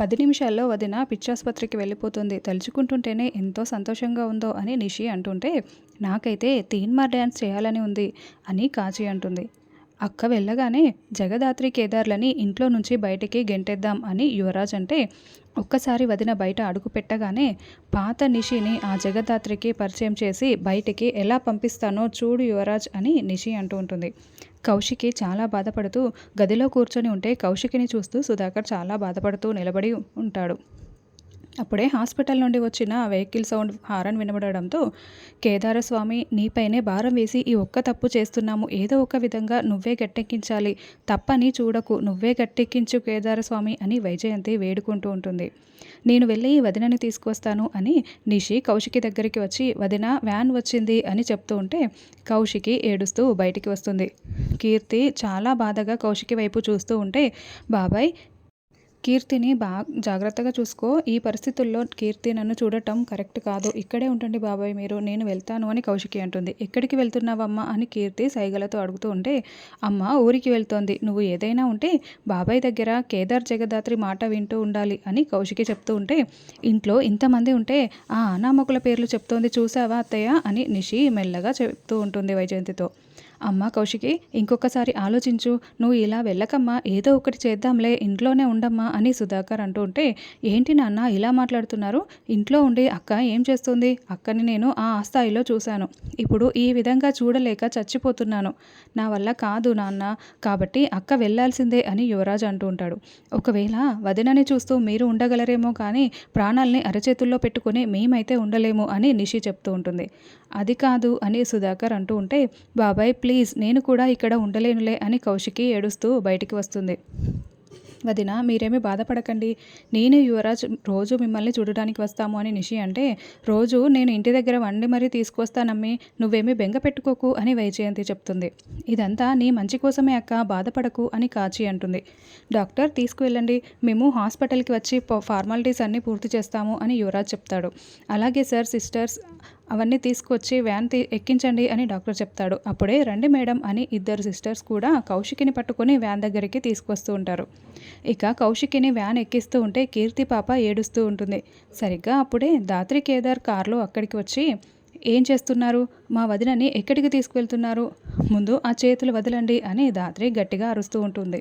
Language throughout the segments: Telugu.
పది నిమిషాల్లో వదిన పిచ్చాసుపత్రికి వెళ్ళిపోతుంది. తలుచుకుంటుంటేనే ఎంతో సంతోషంగా ఉందో అని నిషి అంటుంటే నాకైతే తీన్మార్ డ్యాన్స్ చేయాలని ఉంది అని కాచి అంటుంది. అక్క వెళ్ళగానే జగదాత్రి కేదార్లని ఇంట్లో నుంచి బయటికి గెంటేద్దాం అని యువరాజ్ అంటే ఒక్కసారి వదిన బయట అడుగు పెట్టగానే పాత నిషిని ఆ జగదాత్రికి పరిచయం చేసి బయటికి ఎలా పంపిస్తానో చూడు యువరాజ్ అని నిషి అంటూ ఉంటుంది. కౌశికి చాలా బాధపడుతూ గదిలో కూర్చొని ఉంటే కౌశికిని చూస్తూ సుధాకర్ చాలా బాధపడుతూ నిలబడి ఉంటాడు. అప్పుడే హాస్పిటల్ నుండి వచ్చిన వెహికల్ సౌండ్ హారన్ వినబడడంతో కేదారస్వామి నీపైనే భారం వేసి ఈ ఒక్క తప్పు చేస్తున్నాము. ఏదో ఒక విధంగా నువ్వే గట్టెక్కించాలి. తప్పని చూడకు. నువ్వే గట్టెక్కించు కేదారస్వామి అని వైజయంతి వేడుకుంటూ ఉంటుంది. నేను వెళ్ళి వదినని తీసుకొస్తాను అని నిషి కౌశికి దగ్గరికి వచ్చి వదిన వ్యాన్ వచ్చింది అని చెప్తూ ఉంటే కౌశికి ఏడుస్తూ బయటికి వస్తుంది. కీర్తి చాలా బాధగా కౌశికి వైపు చూస్తూ ఉంటే బాబాయ్ కీర్తిని బాగా జాగ్రత్తగా చూసుకో. ఈ పరిస్థితుల్లో కీర్తి నన్ను చూడటం కరెక్ట్ కాదు. ఇక్కడే ఉండండి బాబాయ్ మీరు నేను వెళ్తాను అని కౌశికి అంటుంది. ఎక్కడికి వెళ్తున్నావమ్మా అని కీర్తి సైగలతో అడుగుతూ ఉంటే అమ్మ ఊరికి వెళ్తోంది. నువ్వు ఏదైనా ఉంటే బాబాయ్ దగ్గర కేదార్ జగదాత్రి మాట వింటూ ఉండాలి అని కౌశికి చెప్తూ ఉంటే ఇంట్లో ఇంతమంది ఉంటే ఆ అనామకుల పేర్లు చెప్తోంది చూసావా అత్తయ్య అని నిషి మెల్లగా చెప్తూ ఉంటుంది వైజయంతితో. అమ్మ కౌశికి ఇంకొకసారి ఆలోచించు. నువ్వు ఇలా వెళ్ళకమ్మా ఏదో ఒకటి చేద్దాంలే ఇంట్లోనే ఉండమ్మా అని సుధాకర్ అంటూ ఉంటే ఏంటి నాన్న ఇలా మాట్లాడుతున్నారు? ఇంట్లో ఉండి అక్క ఏం చేస్తుంది? అక్కని నేను ఆ స్థాయిలో చూశాను. ఇప్పుడు ఈ విధంగా చూడలేక చచ్చిపోతున్నాను. నా వల్ల కాదు నాన్న కాబట్టి అక్క వెళ్ళాల్సిందే అని యువరాజ్ అంటూ ఉంటాడు. ఒకవేళ వదినని చూస్తూ మీరు ఉండగలరేమో కానీ ప్రాణాల్ని అరచేతుల్లో పెట్టుకుని మేమైతే ఉండలేము అని నిషి చెప్తూ ఉంటుంది. అది కాదు అని సుధాకర్ అంటూ ఉంటే బాబాయ్ ప్లీజ్ ప్లీజ్ నేను కూడా ఇక్కడ ఉండలేనులే అని కౌశికి ఏడుస్తూ బయటికి వస్తుంది. వదిన మీరేమీ బాధపడకండి. నేను యువరాజ్ రోజు మిమ్మల్ని చూడడానికి వస్తాము అని నిషి అంటే రోజు నేను ఇంటి దగ్గర వండి మరీ తీసుకొస్తానమ్మి నువ్వేమీ బెంగ పెట్టుకోకు అని వైజయంతి చెప్తుంది. ఇదంతా నీ మంచి కోసమే అక్క బాధపడకు అని కాచి అంటుంది. డాక్టర్ తీసుకువెళ్ళండి. మేము హాస్పిటల్కి వచ్చి ఫార్మాలిటీస్ అన్నీ పూర్తి చేస్తాము అని యువరాజ్ చెప్తాడు. అలాగే సార్ సిస్టర్స్ అవన్నీ తీసుకొచ్చి వ్యాన్ తీ ఎక్కించండి అని డాక్టర్ చెప్తాడు. అప్పుడే రండి మేడం అని ఇద్దరు సిస్టర్స్ కూడా కౌశికిని పట్టుకొని వ్యాన్ దగ్గరికి తీసుకొస్తూ ఉంటారు. ఇక కౌశికిని వ్యాన్ ఎక్కిస్తూ ఉంటే కీర్తి పాప ఏడుస్తూ ఉంటుంది. సరిగ్గా అప్పుడే దాత్రి కేదార్ కారులో అక్కడికి వచ్చి ఏం చేస్తున్నారు? మా వదినని ఎక్కడికి తీసుకువెళ్తున్నారు? ముందు ఆ చేతులు వదలండి అని దాత్రి గట్టిగా అరుస్తూ ఉంటుంది.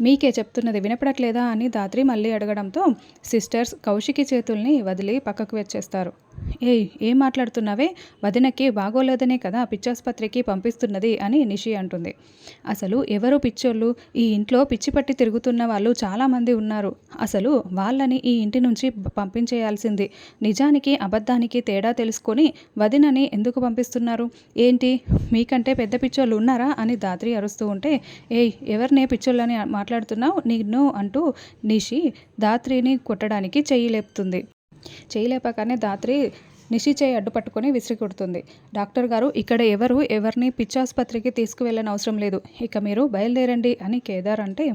మీకే చెప్తున్నది వినపడట్లేదా? అని దాత్రి మళ్ళీ అడగడంతో సిస్టర్స్ కౌశికి చేతుల్ని వదిలి పక్కకు వచ్చేస్తారు. ఏయ్ ఏం మాట్లాడుతున్నావే? వదినకి బాగోలేదనే కదా పిచ్చాసుపత్రికి పంపిస్తున్నది అని నిషి అంటుంది. అసలు ఎవరు పిచ్చోళ్ళు? ఈ ఇంట్లో పిచ్చి పట్టి తిరుగుతున్న వాళ్ళు చాలామంది ఉన్నారు. అసలు వాళ్ళని ఈ ఇంటి నుంచి పంపించేయాల్సింది. నిజానికి అబద్ధానికి తేడా తెలుసుకొని వదినని ఎందుకు పంపిస్తున్నారు? ఏంటి? మీకంటే పెద్ద పిచ్చోళ్ళు ఉన్నారా? అని దాత్రి అరుస్తూ ఉంటే ఏయ్ ఎవరినే పిచ్చోళ్ళని మాట్లాడుతున్నావు? నిన్ను అంటూ నిషి దాత్రిని కొట్టడానికి చెయ్యి లేపుతుంది. చెయ్యి లేపగానే నిషి చేయి అడ్డుపట్టుకొని విసిరి కొడుతుంది డాక్టర్ గారు ఇక్కడ ఎవరు ఎవరిని పిచ్చాసుపత్రికి తీసుకువెళ్ళని అవసరం లేదు. ఇక మీరు బయలుదేరండి అని కేదార్ అంటే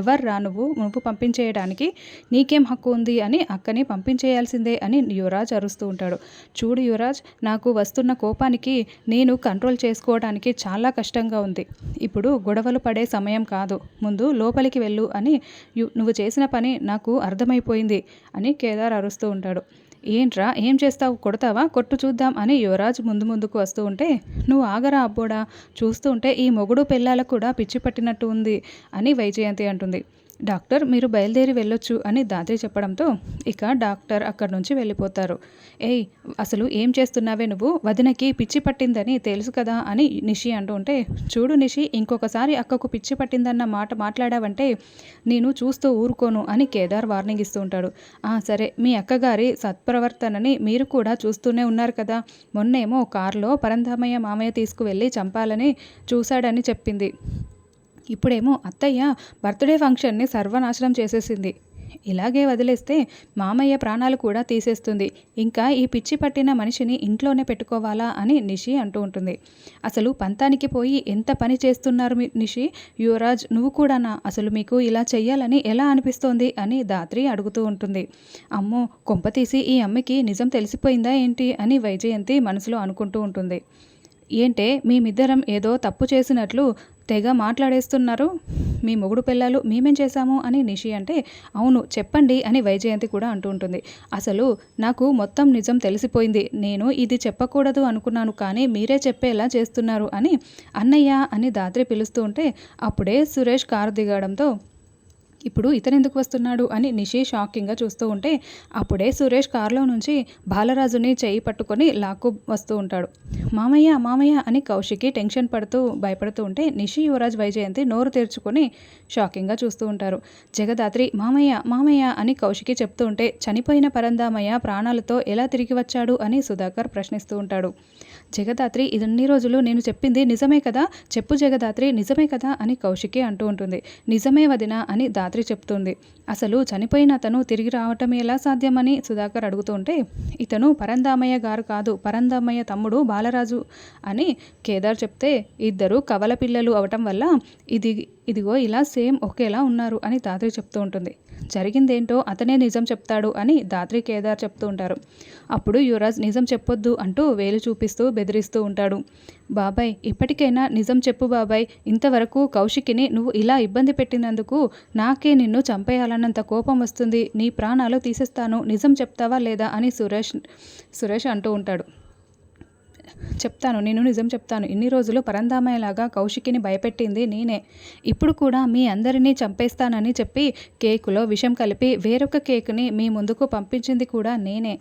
ఎవరు రా నువ్వు? నువ్వు పంపించేయడానికి నీకేం హక్కు ఉంది అని అక్కని పంపించేయాల్సిందే అని యువరాజ్ అరుస్తూ ఉంటాడు. చూడు యువరాజ్ నాకు వస్తున్న కోపానికి నేను కంట్రోల్ చేసుకోవడానికి చాలా కష్టంగా ఉంది. ఇప్పుడు గొడవలు పడే సమయం కాదు. ముందు లోపలికి వెళ్ళు అని నువ్వు చేసిన పని నాకు అర్థమైపోయింది అని కేదార్ అరుస్తూ ఉంటాడు. ఏంట్రా ఏం చేస్తావు? కొడతావా? కొట్టు చూద్దాం అని యువరాజ్ ముందు ముందుకు వస్తూ ఉంటే నువ్వు ఆగరా అబ్బోడా? చూస్తూ ఉంటే ఈ మొగుడు పిల్లలకు కూడా పిచ్చి పట్టినట్టు ఉంది అని వైజయంతి అంటుంది. డాక్టర్ మీరు బయలుదేరి వెళ్ళొచ్చు అని దాత్రి చెప్పడంతో ఇక డాక్టర్ అక్కడి నుంచి వెళ్ళిపోతారు. ఏయ్ అసలు ఏం చేస్తున్నావే నువ్వు? వదినకి పిచ్చి పట్టిందని తెలుసు కదా అని నిషి అంటూ ఉంటే చూడు నిషి ఇంకొకసారి అక్కకు పిచ్చి పట్టిందన్న మాట మాట్లాడావంటే నేను చూస్తూ ఊరుకోను అని కేదార్ వార్నింగ్ ఇస్తూ ఉంటాడు. సరే మీ అక్కగారి సత్ప్రవర్తనని మీరు కూడా చూస్తూనే ఉన్నారు కదా. మొన్నేమో కారులో పరంధామయ్య మామయ్య తీసుకువెళ్ళి చంపాలని చూశాడని చెప్పింది. ఇప్పుడేమో అత్తయ్య బర్త్డే ఫంక్షన్ని సర్వనాశనం చేసేసింది. ఇలాగే వదిలేస్తే మామయ్య ప్రాణాలు కూడా తీసేస్తుంది. ఇంకా ఈ పిచ్చి పట్టిన మనిషిని ఇంట్లోనే పెట్టుకోవాలా అని నిషి అంటూ ఉంటుంది. అసలు పంతానికి పోయి ఎంత పని చేస్తున్నారు నిషి? యువరాజ్ నువ్వు కూడానా? అసలు మీకు ఇలా చెయ్యాలని ఎలా అనిపిస్తోంది? అని దాత్రి అడుగుతూ ఉంటుంది. అమ్మో కొంపతీసి ఈ అమ్మకి నిజం తెలిసిపోయిందా ఏంటి? అని వైజయంతి మనసులో అనుకుంటూ ఉంటుంది. ఏంటే మేమిద్దరం ఏదో తప్పు చేసినట్లు తెగ మాట్లాడేస్తున్నారు. మీ మొగుడు పిల్లలు మేమేం చేశాము అని నిషి అంటే అవును చెప్పండి అని వైజయంతి కూడా అంటూ ఉంటుంది. అసలు నాకు మొత్తం నిజం తెలిసిపోయింది. నేను ఇది చెప్పకూడదు అనుకున్నాను కానీ మీరే చెప్పేలా చేస్తున్నారు అని అన్నయ్య అని దాత్రి పిలుస్తూ ఉంటే అప్పుడే సురేష్ కారు దిగడంతో ఇప్పుడు ఇతను ఎందుకు వస్తున్నాడు అని నిషి షాకింగ్గా చూస్తూ ఉంటే అప్పుడే సురేష్ కారులో నుంచి బాలరాజుని చేయి పట్టుకొని లాక్కు వస్తూ ఉంటాడు. మామయ్య మామయ్య అని కౌశికి టెన్షన్ పడుతూ భయపడుతూ ఉంటే నిషి యువరాజ్ వైజయంతి నోరు తెరుచుకొని షాకింగ్గా చూస్తూ ఉంటారు. జగదాత్రి మామయ్య మామయ్య అని కౌశికి చెప్తూ ఉంటే చనిపోయిన పరందామయ్య ప్రాణాలతో ఎలా తిరిగి వచ్చాడు అని సుధాకర్ ప్రశ్నిస్తూ ఉంటాడు. జగదాత్రి ఇదన్ని రోజులు నేను చెప్పింది నిజమే కదా? చెప్పు జగదాత్రి నిజమే కదా? అని కౌశికి అంటూ ఉంటుంది. నిజమే వదిన అని దాత్రి చెప్తుంది. అసలు చనిపోయిన అతను తిరిగి రావటం ఎలా సాధ్యమని సుధాకర్ అడుగుతుంటే ఇతను పరందామయ్య గారు కాదు పరందామయ్య తమ్ముడు బాలరాజు అని కేదార్ చెప్తే ఇద్దరు కవల పిల్లలు అవటం వల్ల ఇది ఇదిగో ఇలా సేమ్ ఒకేలా ఉన్నారు అని తాత్రి చెప్తూ ఉంటుంది. జరిగిందేంటో అతనే నిజం చెప్తాడు అని దాత్రి కేదార్ చెప్తూ ఉంటారు. అప్పుడు యువరాజ్ నిజం చెప్పొద్దు అంటూ వేలు చూపిస్తూ బెదిరిస్తూ ఉంటాడు. బాబాయ్ ఇప్పటికైనా నిజం చెప్పు బాబాయ్. ఇంతవరకు కౌశికిని నువ్వు ఇలా ఇబ్బంది పెట్టినందుకు నాకే నిన్ను చంపేయాలన్నంత కోపం వస్తుంది. నీ ప్రాణాలు తీసేస్తాను. నిజం చెప్తావా లేదా అని సురేష్ సురేష్ అంటూ ఉంటాడు. చెప్తాను నేను నిజం చెప్తాను. ఇన్ని రోజులు పరందామయ్యలాగా కౌశికిని భయపెట్టింది నేనే. ఇప్పుడు కూడా మీ అందరినీ చంపేస్తానని చెప్పి కేకులో విషం కలిపి వేరొక కేకుని మీ ముందుకు పంపించింది కూడా నేనే.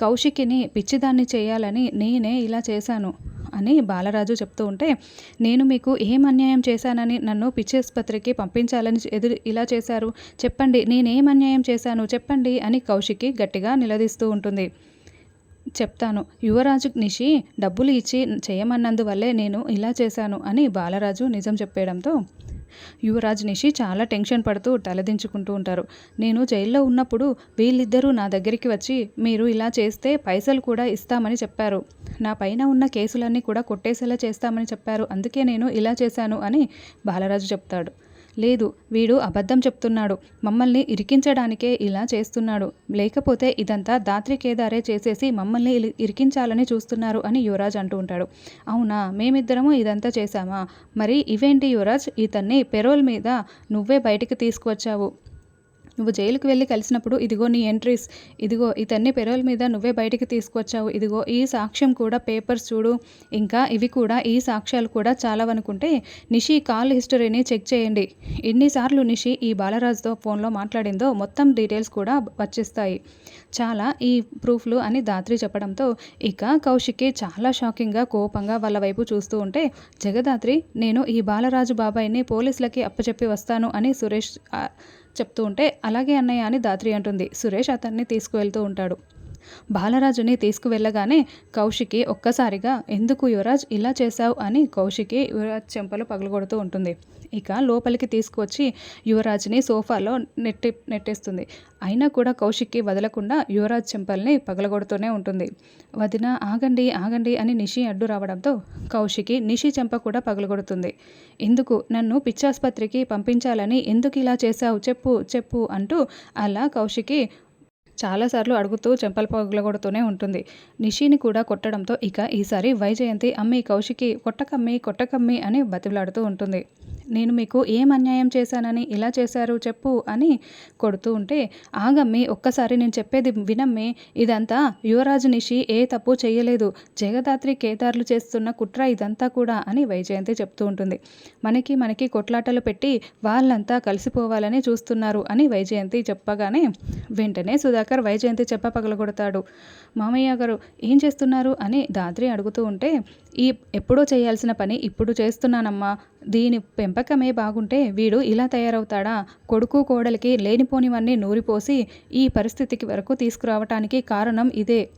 కౌశికిని పిచ్చిదాన్ని చేయాలని నేనే ఇలా చేశాను అని బాలరాజు చెప్తూ ఉంటే నేను మీకు ఏం అన్యాయం చేశానని నన్ను పిచ్చేస్పత్రికి పంపించాలని ఎదురు ఇలా చేశారు? చెప్పండి నేనేం అన్యాయం చేశాను? చెప్పండి అని కౌశికి గట్టిగా నిలదీస్తూ ఉంటుంది. చెప్తాను. యువరాజు నిషి డబ్బులు ఇచ్చి చేయమన్నందువల్లే నేను ఇలా చేశాను అని బాలరాజు నిజం చెప్పేయడంతో యువరాజ్ నిషి చాలా టెన్షన్ పడుతూ తలదించుకుంటూ ఉంటారు. నేను జైల్లో ఉన్నప్పుడు వీళ్ళిద్దరూ నా దగ్గరికి వచ్చి మీరు ఇలా చేస్తే పైసలు కూడా ఇస్తామని చెప్పారు. నా పైన ఉన్న కేసులన్నీ కూడా కొట్టేసేలా చేస్తామని చెప్పారు. అందుకే నేను ఇలా చేశాను అని బాలరాజు చెప్తాడు. లేదు వీడు అబద్ధం చెప్తున్నాడు. మమ్మల్ని ఇరికించడానికే ఇలా చేస్తున్నాడు. లేకపోతే ఇదంతా దాత్రి కేదారే చేసేసి మమ్మల్ని ఇరికించాలని చూస్తున్నారు అని యువరాజ్ అంటూ ఉంటాడు. అవునా మేమిద్దరము ఇదంతా చేశామా? మరి ఇవేంటి యువరాజ్? ఇతన్ని పెరోల్ మీద నువ్వే బయటికి తీసుకువచ్చావు. నువ్వు జైలుకి వెళ్ళి కలిసినప్పుడు ఇదిగో నీ ఎంట్రీస్ ఇదిగో ఇతన్ని పెరోల్ మీద నువ్వే బయటికి తీసుకొచ్చావు ఇదిగో ఈ సాక్ష్యం కూడా పేపర్స్ చూడు. ఇంకా ఇవి కూడా ఈ సాక్ష్యాలు కూడా చాలవనుకుంటే నిషి కాల్ హిస్టరీని చెక్ చేయండి. ఎన్నిసార్లు నిషి ఈ బాలరాజుతో ఫోన్లో మాట్లాడిందో మొత్తం డీటెయిల్స్ కూడా వచ్చేస్తాయి. చాలా ఈ ప్రూఫ్లు అని దాత్రి చెప్పడంతో ఇక కౌశిక్కి చాలా షాకింగ్గా కోపంగా వాళ్ళ వైపు చూస్తూ ఉంటే జగదాత్రి నేను ఈ బాలరాజు బాబాయిని పోలీసులకి అప్పచెప్పి వస్తాను అని సురేష్ చెప్తూ ఉంటే అలాగే అన్నయ్య అని దాత్రి అంటుంది. సురేష్ అతన్ని తీసుకువెళ్తూ ఉంటాడు. బాలరాజుని తీసుకువెళ్ళగానే కౌశికి ఒక్కసారిగా ఎందుకు యువరాజ్ ఇలా చేశావు? అని కౌశికి యువరాజ్ చెంపలు పగలగొడుతూ ఉంటుంది. ఇక లోపలికి తీసుకువచ్చి యువరాజ్ని సోఫాలో నెట్టి నెట్టేస్తుంది. అయినా కూడా కౌశిక్కి వదలకుండా యువరాజ్ చెంపల్ని పగలగొడుతూనే ఉంటుంది. వదిన ఆగండి ఆగండి అని నిషి అడ్డు రావడంతో కౌశికి నిషి చెంప కూడా పగలగొడుతుంది. ఎందుకు? నన్ను పిచ్చాసుపత్రికి పంపించాలని ఎందుకు ఇలా చేశావు? చెప్పు చెప్పు అంటూ అలా కౌశికి చాలాసార్లు అడుగుతూ చెంపలు పగలగొడుతూనే ఉంటుంది. నిషిని కూడా కొట్టడంతో ఇక ఈసారి వైజయంతి అమ్మి కౌశికి కొట్టకమ్మి కొట్టకమ్మి అని బతిలాడుతూ ఉంటుంది. నేను మీకు ఏం అన్యాయం చేశానని ఇలా చేశారు చెప్పు అని కొడుతూ ఉంటే ఆగమ్మి ఒక్కసారి నేను చెప్పేది వినమ్మి ఇదంతా యువరాజు నిషి ఏ తప్పు చేయలేదు. జగదాత్రి కేదార్లు చేస్తున్న కుట్ర ఇదంతా కూడా అని వైజయంతి చెప్తూ ఉంటుంది. మనకి మనకి కొట్లాటలు పెట్టి వాళ్ళంతా కలిసిపోవాలని చూస్తున్నారు అని వైజయంతి చెప్పగానే వెంటనే సుధాకర్ వైజయంతి చెప్ప పగలగొడతాడు. మామయ్య గారు ఏం చేస్తున్నారు? అని దాద్రి అడుగుతూ ఉంటే ఈ ఎప్పుడో చేయాల్సిన పని ఇప్పుడు చేస్తున్నానమ్మా. దీని పెంపకమే బాగుంటే వీడు ఇలా తయారవుతాడా? కొడుకు కోడలికి లేనిపోనివన్నీ నూరిపోసి ఈ పరిస్థితికి వరకు తీసుకురావటానికి కారణం ఇదే.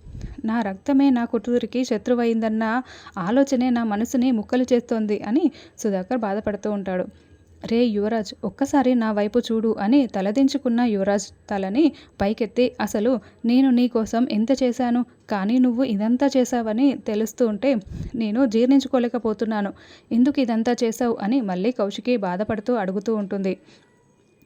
నా రక్తమే నా కుటూరికి శత్రువైందన్న ఆలోచనే నా మనసుని ముక్కలు చేస్తోంది అని సుధాకర్ బాధపడుతూ ఉంటాడు. రే యువరాజ్ ఒక్కసారి నా వైపు చూడు అని తలదించుకున్న యువరాజ్ తలని పైకెత్తి అసలు నేను నీ కోసం ఎంత చేశాను? కానీ నువ్వు ఇదంతా చేశావని తెలుస్తూ ఉంటే నేను జీర్ణించుకోలేకపోతున్నాను. ఎందుకు ఇదంతా చేశావు అని మళ్ళీ కౌశికి బాధపడుతూ అడుగుతూ ఉంటుంది.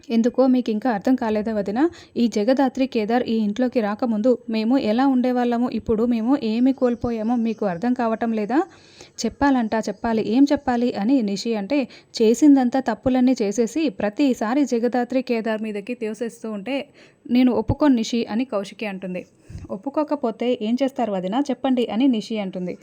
ఎందుకో మీకు ఇంకా అర్థం కాలేదా వదిన? ఈ జగదాత్రి కేదార్ ఈ ఇంట్లోకి రాకముందు మేము ఎలా ఉండేవాళ్ళము? ఇప్పుడు మేము ఏమి కోల్పోయామో మీకు అర్థం కావటం లేదా? చెప్పాలంట చెప్పాలి. ఏం చెప్పాలి అని నిషి అంటే చేసిందంతా తప్పులన్నీ చేసేసి ప్రతిసారి జగదాత్రి కేదార్ మీదకి తోసేస్తూ ఉంటే నేను ఒప్పుకోను నిషి అని కౌశికి అంటుంది. ఒప్పుకోకపోతే ఏం చేస్తారు వదిన? చెప్పండి అని నిషి అంటుంది.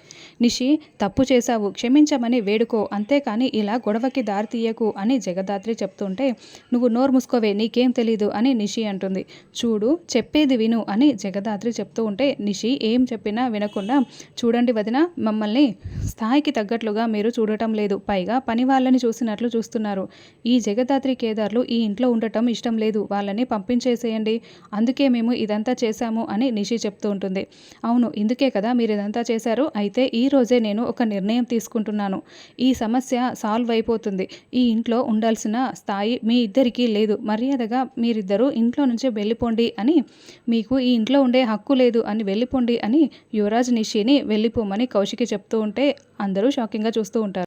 నిషి తప్పు చేశావు క్షమించమని వేడుకో అంతేకాని ఇలా గొడవకి దారి తీయకు అని జగదాత్రి చెప్తుంటే నువ్వు నోరు మూసుకోవే నీకేం తెలీదు అని నిషి అంటుంది. చూడు చెప్పేది విను అని జగదాత్రి చెప్తూ ఉంటే నిషి ఏం చెప్పినా వినకుండా చూడండి వదిన మమ్మల్ని స్థాయికి తగ్గట్లుగా మీరు చూడటం లేదు పైగా పని వాళ్ళని చూసినట్లు చూస్తున్నారు. ఈ జగదాత్రి కేదార్లు ఈ ఇంట్లో ఉండటం ఇష్టం లేదు వాళ్ళని పంపించేసేయండి అందుకే మేము ఇదంతా చేశాము అని నిషి చెప్తూ ఉంటుంది. అవును ఇందుకే కదా మీరు ఇదంతా చేశారు. అయితే ఈ రోజే నేను ఒక నిర్ణయం తీసుకుంటున్నాను. ఈ సమస్య సాల్వ్ అయిపోతుంది. ఈ ఇంట్లో ఉండాల్సిన స్థాయి మీ ఇద్దరికీ లేదు. మర్యాదగా మీరిద్దరూ ఇంట్లో నుంచే వెళ్ళిపోండి అని మీకు ఈ ఇంట్లో ఉండే హక్కు లేదు అని వెళ్ళిపోండి అని యువరాజ్ నిషిని వెళ్ళిపోమని కౌశికి చెప్తూ ఉంటే అందరూ షాకింగ్గా చూస్తూ ఉంటారు.